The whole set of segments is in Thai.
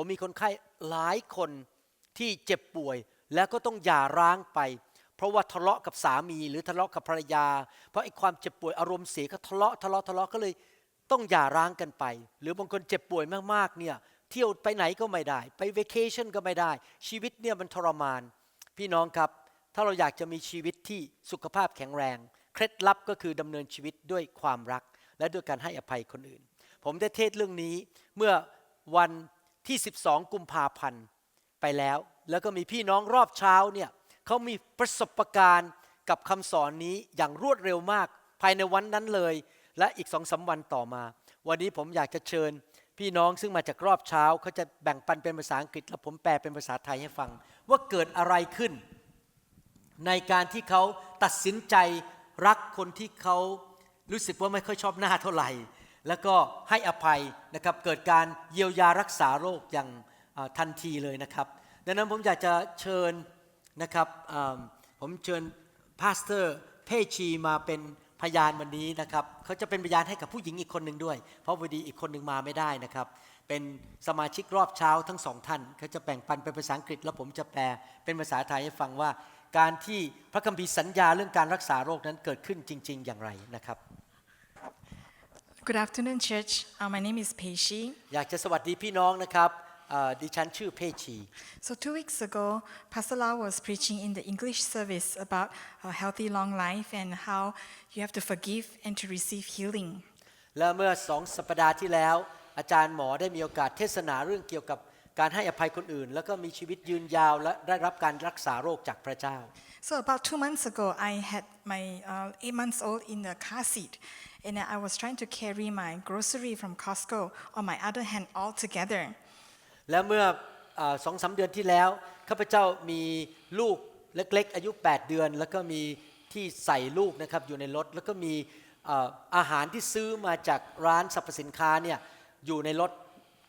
ผมมีคนไข้หลายคนที่เจ็บป่วยแล้วก็ต้องหย่าร้างไป เพราะว่าทะเลาะกับสามีหรือทะเลาะกับภรรยา เพราะไอ้ความเจ็บป่วยอารมณ์เสียก็ทะเลาะทะเลาะทะเลาะก็เลยต้องหย่าร้างกันไป หรือบางคนเจ็บป่วยมากๆเนี่ยเที่ยวไปไหนก็ไม่ได้ ไปเวกเคชั่นก็ไม่ได้ ชีวิตเนี่ยมันทรมาน พี่น้องครับ ถ้าเราอยากจะมีชีวิตที่สุขภาพแข็งแรง เคล็ดลับก็คือดำเนินชีวิตด้วยความรัก และด้วยการให้อภัยคนอื่น ผมได้เทศเรื่องนี้เมื่อวัน ที่ 12 กุมภาพันธ์ไปแล้ว แล้วก็มีพี่น้องรอบเช้าเนี่ยเขามีประสบการณ์กับคำสอนนี้อย่างรวดเร็วมากภายในวันนั้นเลย และอีกสองสาวันต่อมา วันนี้ผมอยากจะเชิญ พี่น้องซึ่งมาจากรอบเช้าเขาจะแบ่งปันเป็นภาษาอังกฤษ แล้วผมแปลเป็นภาษาไทยให้ฟัง ว่าเกิดอะไรขึ้น ในการที่เขาตัดสินใจรักคนที่เขารู้สึกว่าไม่ค่อยชอบหน้าเท่าไหร่ แล้วก็ให้อภัยนะครับเกิดการเยียวยารักษาโรคอย่างทันทีเลยนะครับ ดังนั้นผมอยากจะเชิญนะครับผมเชิญพาสเตอร์เพชีมาเป็นพยานวันนี้นะครับเขาจะเป็นพยานให้กับผู้หญิงอีกคนหนึ่งด้วย เพราะพอดีอีกคนหนึ่งมาไม่ได้นะครับ เป็นสมาชิกรอบเช้าทั้งสองท่านเขาจะแบ่งปันเป็นภาษาอังกฤษ แล้วผมจะแปลเป็นภาษาไทยให้ฟังว่า การที่พระคัมภีร์สัญญาเรื่องการรักษาโรคนั้นเกิดขึ้นจริง ๆ อย่างไรนะครับ Good afternoon, church. Uh, my name is Pei Shi. อยากจะสวัสดีพี่น้องนะครับเอ่อดิฉันชื่อเพชี So two weeks ago, Pastor Lau was preaching in the English service about a healthy long life and how you have to forgive and to receive healing. และเมื่อสองสัปดาห์ที่แล้ว อาจารย์หมอได้มีโอกาสเทศนาเรื่องเกี่ยวกับการให้อภัยคนอื่น แล้วก็มีชีวิตยืนยาวและได้รับการรักษาโรคจากพระเจ้า So about two months ago, I had my uh, eight months old in the car seat, and I was trying to carry my grocery from Costco on my other hand all together. และเมื่อเออสองสามเดือนที่แล้วข้าพเจ้ามีลูกเล็กๆ อายุ 8 เดือน แล้วก็มีที่ใส่ลูกนะครับอยู่ในรถแล้วก็มีเอ่ออาหารที่ซื้อมาจากร้านสรรพสินค้าเนี่ยอยู่ในรถ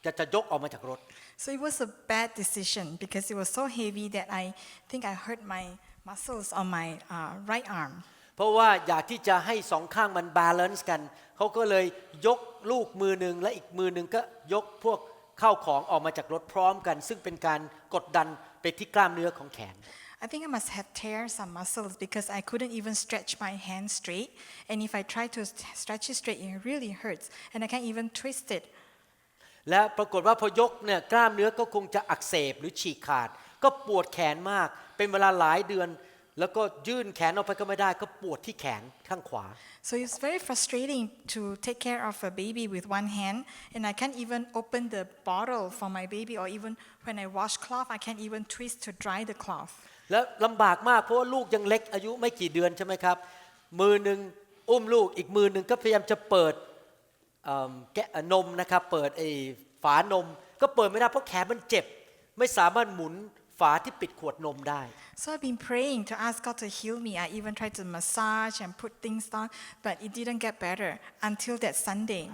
จะจะยกออกมาจากรถ So it was a bad decision because it was so heavy that I think I hurt my muscles on my uh, right arm. เพราะว่าอยากที่จะให้สองข้างมันบาลานซ์กัน เขาก็เลยยกลูกมือหนึ่งและอีกมือหนึ่งก็ยกพวกข้าวของออกมาจากรถพร้อมกัน ซึ่งเป็นการกดดันไปที่กล้ามเนื้อของแขน I think I must have tear some muscles because I couldn't even stretch my hand straight. And if I try to st- stretch it straight, it really hurts. And I can't even twist it. และปรากฏว่าพอยกเนี่ยกล้ามเนื้อก็คงจะอักเสบหรือฉีกขาด ก็ปวดแขนมาก เป็นเวลาหลายเดือน แล้วก็ยื่นแขนออกไปก็ไม่ได้ก็ปวดที่แขนข้างขวา So it's very frustrating to take care of a baby with one hand. And I can't even open the bottle for my baby, or even when I wash cloth, I can't even twist to dry the cloth. แล้วลำบากมากเพราะว่าลูกยังเล็กอายุไม่กี่เดือนใช่ไหมครับ มือหนึ่งอุ้มลูกอีกมือหนึ่งก็พยายามจะเปิดเอิ่มแกะนมนะครับ เปิดไอ้ฝานม ก็เปิดไม่ได้เพราะแขนมันเจ็บ ไม่สามารถหมุน ฝาที่ปิดขวดนมได้ So I've been praying to ask God to heal me. I even tried to massage and put things down, but it didn't get better until that Sunday.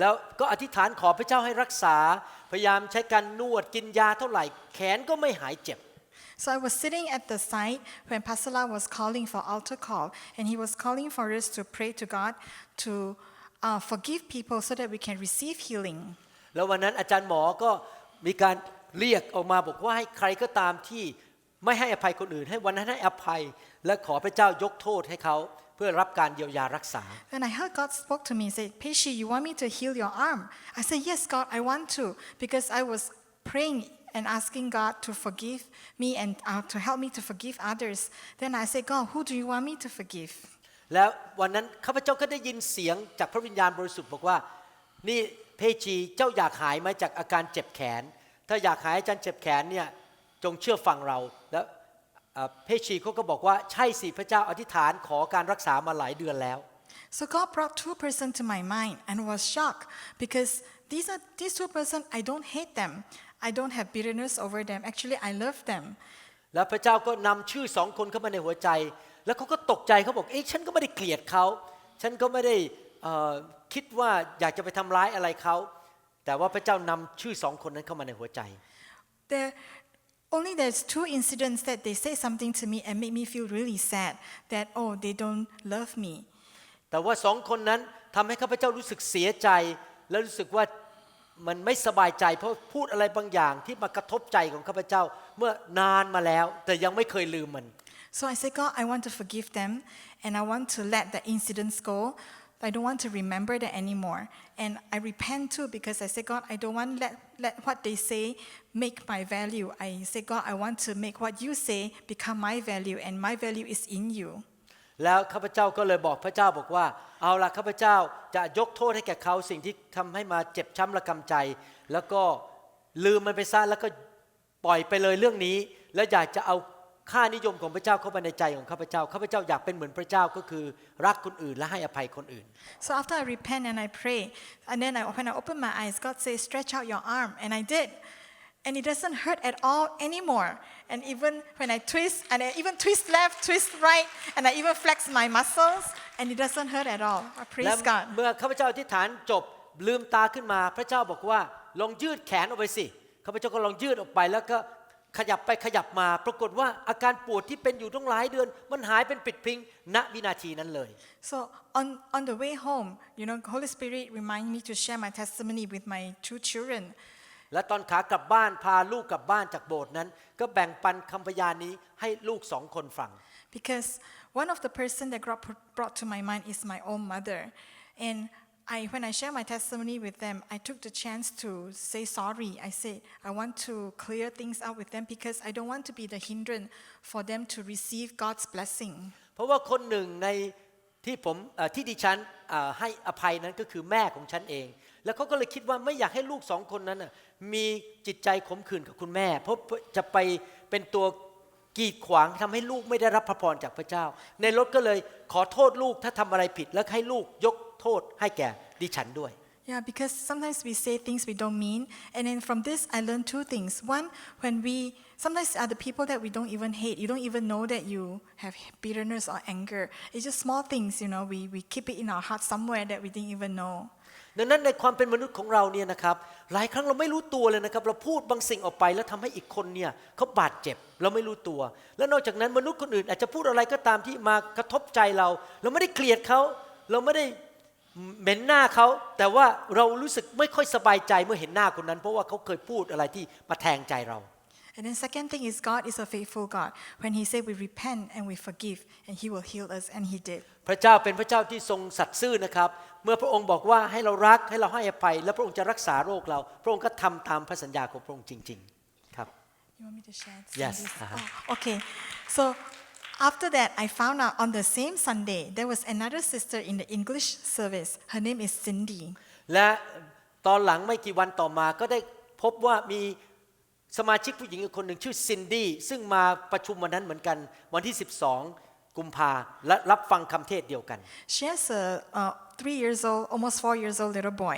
แล้วก็อธิษฐานขอพระเจ้าให้รักษา พยายามใช้การนวดกินยาเท่าไหร่ แขนก็ไม่หายเจ็บ So I was sitting at the side when Pastor La was calling for altar call, and he was calling for us to pray to God to uh, forgive people so that we can receive healing. แล้ววันนั้นอาจารย์หมอก็มีการ เรียกออกมาบอกว่าให้ใครก็ตามที่ไม่ให้อภัยคนอื่น ให้วันนั้นให้อภัย และขอพระเจ้ายกโทษให้เขาเพื่อรับการเยียวยารักษา Then I heard God spoke to me and said, Peishi, you want me to heal your arm? I said, Yes, God, I want to, because I was praying and asking God to forgive me and uh, to help me to forgive others. Then I said, God, who do you want me to forgive? แล้ววันนั้นข้าพเจ้าก็ได้ยินเสียงจากพระวิญญาณบริสุทธิ์บอกว่า นี่เพจีเจ้าอยากหายไหมจากอาการเจ็บแขน ถ้าอยากหายอาจารย์เจ็บแขนเนี่ยจงเชื่อฟังเราแล้วเอ่อเพชีเขาก็บอกว่าใช่สิพระเจ้าอธิษฐานขอการรักษามาหลายเดือนแล้ว So God brought two persons to my mind and was shocked because these are these two persons, I don't hate them. I don't have bitterness over them. Actually, I love them. แล้วพระเจ้าก็นำชื่อสองคนเข้ามาในหัวใจ แล้วเขาก็ตกใจเขาบอกเอ๊ะฉันก็ไม่ได้เกลียดเขาฉันก็ไม่ได้เอ่อคิดว่าอยากจะไปทำร้ายอะไรเขา แต่ว่าพระเจ้านำชื่อสองคนนั้นเข้ามาในหัวใจ There, only there's two incidents that they say something to me and make me feel really sad that oh they don't love me. แต่ว่าสองคนนั้นทำให้ข้าพเจ้ารู้สึกเสียใจ และรู้สึกว่ามันไม่สบายใจ เพราะพูดอะไรบางอย่างที่มากระทบใจของข้าพเจ้าเมื่อนานมาแล้ว แต่ยังไม่เคยลืมมัน So I said, God, I want to forgive them and I want to let the incidents go. I don't want to remember that anymore. And I repent too because I said, God, I don't want let let what they say make my value. I say, God, I want to make what you say become my value, and my value is in you. แล้วข้าพเจ้าก็เลยบอกพระเจ้าบอกว่า เอาละข้าพเจ้าจะยกโทษให้แก่เขาสิ่งที่ทำให้มาเจ็บช้ำระกำใจ แล้วก็ลืมมันไปซะแล้วก็ปล่อยไปเลยเรื่องนี้ แล้วอยากจะเอา ค่านิยมของพระเจ้าเข้าไปในใจของข้าพเจ้าข้าพเจ้าอยากเป็นเหมือนพระเจ้าก็คือรักคนอื่นและให้อภัยคนอื่น So after I repent and I pray, and then I, when I open my eyes, God says, stretch out your arm, and I did. And it doesn't hurt at all anymore. And even when I twist, and I even twist left, twist right, and I even flex my muscles, and it doesn't hurt at all. I และ praise God. เมื่อข้าพเจ้าอธิษฐานจบลืมตาขึ้นมา พระเจ้าบอกว่าลองยืดแขนออกไปสิข้าพเจ้าก็ลองยืดออกไปแล้วก็ ขยับไปขยับมาปรากฏว่าอาการปวดที่เป็นอยู่ต้องหลายเดือน มันหายเป็นปิดพริ้งณวินาทีนั้นเลย So on, on the way home, you know, Holy Spirit remind me to share my testimony with my two children. และตอนขากลับบ้านพาลูกกลับบ้านจากโบสถ์นั้น ก็แบ่งปันคำพยานนี้ให้ลูกสองคนฟัง Because one of the person that God put- brought to my mind is my own mother. And I, when I share my testimony with them, I took the chance to say sorry. I said, I want to clear things out with them because I don't want to be the hindrance for them to receive God's blessing. เพราะว่าคนหนึ่งในที่ผมที่ดิฉันให้อภัยนั้นก็คือแม่ของฉันเอง แล้วเขาก็เลยคิดว่าไม่อยากให้ลูกสองคนนั้นมีจิตใจขมขื่นกับคุณแม่ เพราะจะไปเป็นตัวกีดขวางทำให้ลูกไม่ได้รับพระพรจากพระเจ้า ในรถก็เลยขอโทษลูกถ้าทำอะไรผิดแล้วให้ลูกยก โทษให้แก่ดิฉันด้วย Yeah, because sometimes we say things we don't mean. And then from this, I learned two things. One, when we, sometimes are the people that we don't even hate. You don't even know that you have bitterness or anger. It's just small things, you know, we, we keep it in our heart somewhere that we didn't even know. ดังนั้นในความเป็นมนุษย์ของเราเนี่ยนะครับหลายครั้งเราไม่รู้ตัวเลยนะครับ เราพูดบางสิ่งออกไปแล้วทำให้อีกคนเนี่ยเขาบาดเจ็บ เราไม่รู้ตัว และนอกจากนั้นมนุษย์คนอื่นอาจจะพูดอะไรก็ตามที่มากระทบใจเรา เราไม่ได้เกลียดเขา เราไม่ได้ เหม็นหน้าเขาแต่ว่าเรารู้สึกไม่ค่อยสบายใจเมื่อเห็นหน้าคนนั้น เพราะว่าเขาเคยพูดอะไรที่มาแทงใจเรา And then second thing is God is a faithful God. When He said we repent and we forgive, and He will heal us, and He did. พระเจ้าเป็นพระเจ้าที่ทรงสัตย์ซื่อนะครับ เมื่อพระองค์บอกว่าให้เรารักให้เราให้อภัย และพระองค์จะรักษาโรคเรา พระองค์ก็ทำตามพระสัญญาของพระองค์จริง ๆ ครับ You want me to share? some Yes, this? uh-huh. Oh, okay. So after that, I found out on the same Sunday there was another sister in the English service. Her name is Cindy. และตอนหลังไม่กี่วันต่อมาก็ได้พบว่ามีสมาชิกผู้หญิงอีกคนหนึ่งชื่อซินดี้ซึ่งมาประชุมวันนั้นเหมือนกันวันที่ 12 กุมภาและรับฟังคำเทศน์เดียวกัน She has a, uh three years old, almost four years old little boy.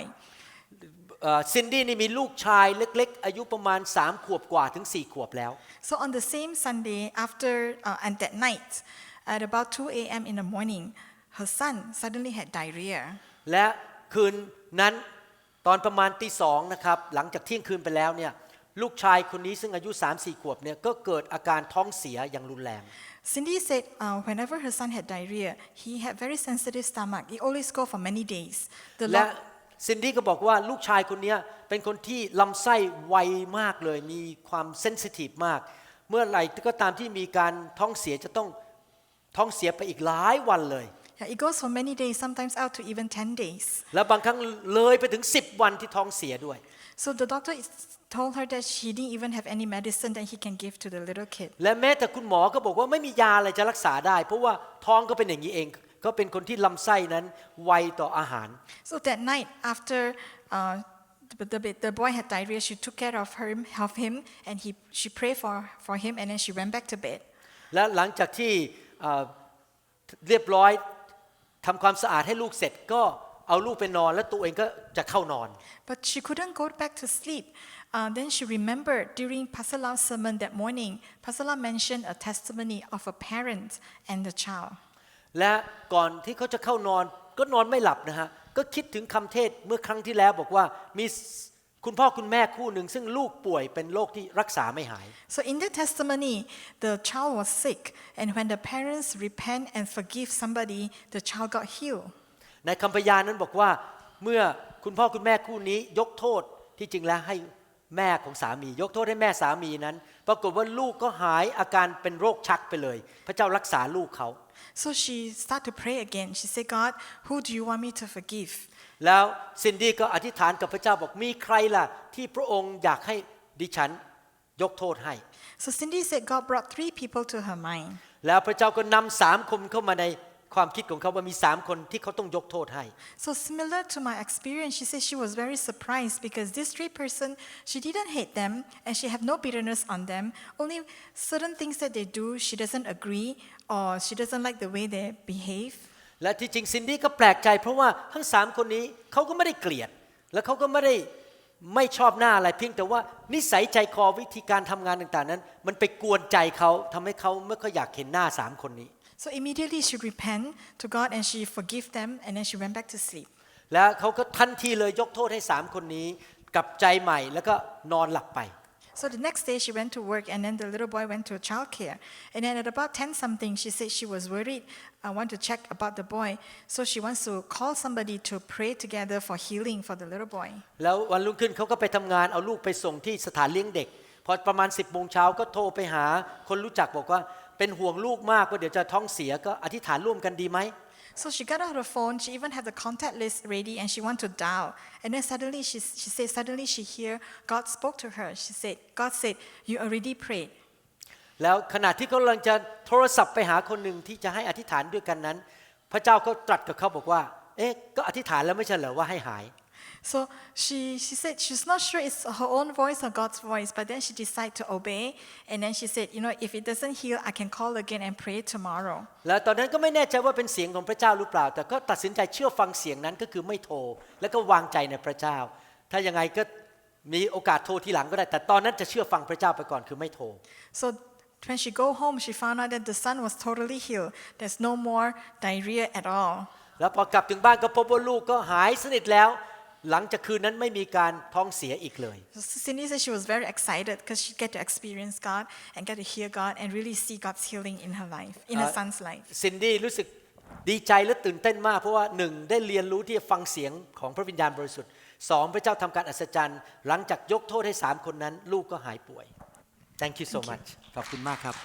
ซินดี้นี่มีลูกชายเล็กๆ อายุประมาณ 3 ขวบกว่าถึง 4 ขวบแล้ว So on the same Sunday, after uh, and that night, at about 2 a.m. in the morning, her son suddenly had diarrhea. และคืนนั้นตอนประมาณตีสองนะครับหลังจากเที่ยงคืนไปแล้วเนี่ยลูกชายคนนี้ซึ่งอายุ 3-4 ขวบเนี่ยก็เกิดอาการท้องเสียอย่างรุนแรง Cindy said uh, whenever her son had diarrhea, he had very sensitive stomach. It always go for many days. The และ Lord, ซินดี้ก็บอกว่าลูกชายคนเนี้ยเป็นคนที่ลำไส้ไวมากเลย มีความเซนซิทีฟมาก เมื่อไหร่ก็ตามที่มีการท้องเสียจะต้องท้องเสียไปอีกหลายวันเลย yeah, it goes for many days, sometimes out to even 10 days. แล้วบางครั้งเลยไปถึง 10 วันที่ท้องเสียด้วย So the doctor is, told her that she didn't even have any medicine that he can give to the little kid. และแม้แต่คุณหมอก็บอกว่าไม่มียาอะไรจะรักษาได้ เพราะว่าท้องก็เป็นอย่างนี้เอง ก็เป็นคนที่ลำไส้นั้นไวต่ออาหาร So that night, after uh, the, the, the boy had diarrhea, she took care of him, of him and he, she prayed for, for him, and then she went back to bed. และหลังจากที่เอ่อเรียบร้อยทำความสะอาดให้ลูกเสร็จก็เอาลูกไปนอนแล้วตัวเองก็จะเข้านอน But she couldn't go back to sleep. Uh, then she remembered during Pastor Lau's sermon that morning, Pastor Lau mentioned a testimony of a parent and the child. และก่อนที่เขาจะเข้านอนก็นอนไม่หลับนะฮะก็คิดถึงคำเทศน์เมื่อครั้งที่แล้วบอกว่ามีคุณพ่อคุณแม่คู่หนึ่งซึ่งลูกป่วยเป็นโรคที่รักษาไม่หาย So in that testimony, the child was sick, and when the parents repent and forgive somebody, the child got healed. ในคำพยานนั้นบอกว่าเมื่อคุณพ่อคุณแม่คู่นี้ยกโทษที่จริงแล้วให้ แม่ของสามี ยกโทษให้แม่สามีนั้น ปรากฏว่าลูกก็หายอาการเป็นโรคชักไปเลย พระเจ้ารักษาลูกเขา So she started to pray again. She said, God, who do you want me to forgive? แล้วซินดี้ก็อธิษฐานกับพระเจ้าบอกมีใครล่ะ ที่พระองค์อยากให้ดิฉันยกโทษให้ So Cindy said God brought three people to her mind. แล้วพระเจ้าก็นำสามคนเข้ามาใน ความคิดของเขาว่ามีสามคนที่เขาต้องยกโทษให้ So similar to my experience, she said she was very surprised because these three person, she didn't hate them and she have no bitterness on them. Only certain things that they do, she doesn't agree or she doesn't like the way they behave. และที่จริงซินดี้ก็แปลกใจ เพราะว่าทั้งสามคนนี้เขาก็ไม่ได้เกลียด และเขาก็ไม่ได้ไม่ชอบหน้าอะไรเพียงแต่ว่านิสัยใจคอวิธีการทำงานต่างๆนั้น มันไปกวนใจเขาทำให้เขาไม่ค่อยอยากเห็นหน้าสามคนนี้ So immediately she repent to God and she forgive them and then she went back to sleep. แล้วเขาก็ทันทีเลยยกโทษให้สามคนนี้กลับใจใหม่แล้วก็นอนหลับไป So the next day she went to work and then the little boy went to childcare. And then at about 10 something, she said she was worried. I want to check about the boy. So she wants to call somebody to pray together for healing for the little boy. แล้ววันรุ่งขึ้นเขาก็ไปทำงานเอาลูกไปส่งที่สถานเลี้ยงเด็ก พอประมาณ 10บโมงเช้าก็โทรไปหา คนรู้จักบอกว่า เป็นห่วงลูกมากว่าเดี๋ยวจะท้องเสียก็อธิษฐานร่วมกันดีไหม So she got out her phone. She even had the contact list ready and she wanted to dial. And then suddenly she, she said, suddenly she hear God spoke to her. She said, God said, you already prayed. แล้วขณะที่เขากำลังจะโทรศัพท์ไปหาคนหนึ่งที่จะให้อธิษฐานด้วยกันนั้น พระเจ้าก็ตรัสกับเขาบอกว่า เอ๊ะ ก็อธิษฐานแล้วไม่ใช่เหรอว่าให้หาย So she, she said she's not sure it's her own voice or God's voice, but then she decided to obey. And then she said, you know, if it doesn't heal, I can call again and pray tomorrow. แล้วตอนนั้นก็ไม่แน่ใจว่าเป็นเสียงของพระเจ้าหรือเปล่า แต่ก็ตัดสินใจเชื่อฟังเสียงนั้นก็คือไม่โทร แล้วก็วางใจในพระเจ้า ถ้ายังไงก็มีโอกาสโทรทีหลังก็ได้ แต่ตอนนั้นจะเชื่อฟังพระเจ้าไปก่อนคือไม่โทร So when she go home, she found out that the son was totally healed. There's no more diarrhea at all. แล้วพอกลับถึงบ้านก็พบว่าลูกก็หายสนิทแล้ว หลังจากคืนนั้นไม่มีการท้องเสียอีกเลย So Cindy said she was very excited because she get to experience God and get to hear God and really see God's healing in her life, in her Uh, son's life. ซินดี้รู้สึกดีใจและตื่นเต้นมาก เพราะว่าหนึ่งได้เรียนรู้ที่จะฟังเสียงของพระวิญญาณบริสุทธิ์สองพระเจ้าทำการอัศจรรย์ หลังจากยกโทษให้สามคนนั้น ลูกก็หายป่วย thank you so much ขอบคุณมากครับ